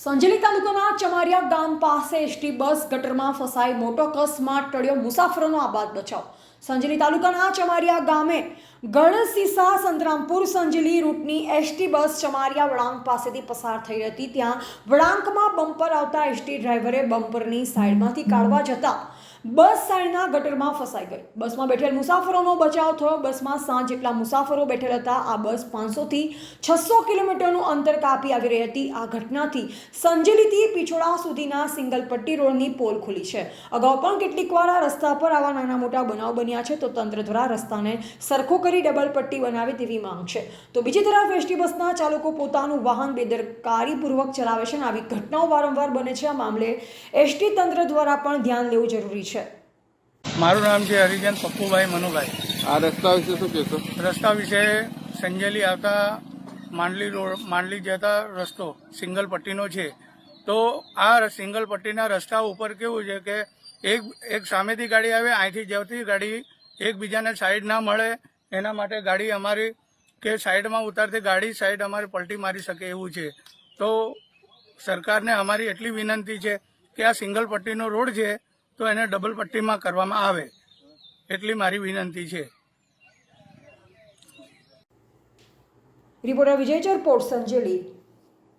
સંજેલી તાલુકાના ચમારિયા ગામ પાસે એસટી બસ ગટરમાં ફસાઈ મોટો અકસ્માત ટળ્યો મુસાફરોનો આબાદ બચાવ. સંજેલી તાલુકાના ચમારિયા ગામે ગળસીસા સંતરામપુર સંજેલી રૂટની એસટી બસ ચમારિયા વળાંક પાસેથી પસાર થઈ હતી. ત્યાં વળાંકમાં બમ્પર આવતા એસટી ડ્રાઈવરે બમ્પરની સાઈડમાંથી કાઢવા જતા બસ સાઈડના ગટરમાં ફસાઈ ગઈ. બસમાં બેઠેલ મુસાફરોનો બચાવ થયો. બસમાં સાત જેટલા મુસાફરો બેઠેલ હતા, આ બસ પાંચસોથી છસો કિલોમીટરનું અંતર કાપી આવી રહી હતી. આ ઘટનાથી સંજલીથી પિછોડા સુધીના સિંગલ પટ્ટી રોડની પોલ ખુલી છે. અગાઉ પણ કેટલીક વાર આ રસ્તા પર આવા નાના મોટા બનાવ બન્યા છે, તો તંત્ર દ્વારા રસ્તાને સરખો કરી ડબલ પટ્ટી બનાવે તેવી માંગ છે. તો બીજી તરફ એસટી બસના ચાલકો પોતાનું વાહન બેદરકારીપૂર્વક ચલાવે છે અને આવી ઘટનાઓ વારંવાર બને છે. આ મામલે એસટી તંત્ર દ્વારા પણ ધ્યાન લેવું જરૂરી છે. મારું નામ છે હરિજન પપ્પુભાઈ મનુભાઈ. આ રસ્તા વિશે શું કહેશો? રસ્તા વિશે સંજેલી આવતા માંડલી રોડ માંડલી જતા રસ્તો સિંગલ પટ્ટીનો છે. તો આ સિંગલ પટ્ટીના રસ્તા ઉપર કેવું છે કે એક એક સામેથી ગાડી આવે અહીંથી જતી ગાડી એકબીજાને સાઈડ ના મળે. એના માટે ગાડી અમારી કે સાઈડમાં ઉતારતી ગાડી સાઈડ અમારે પલટી મારી શકે એવું છે. તો સરકારને અમારી એટલી વિનંતી છે કે આ સિંગલ પટ્ટીનો રોડ છે તો એને ડબલ પટ્ટીમાં કરવામાં આવે એટલી મારી વિનંતી છે. રિપોર્ટર વિજય ચરપોટ સંજેલી.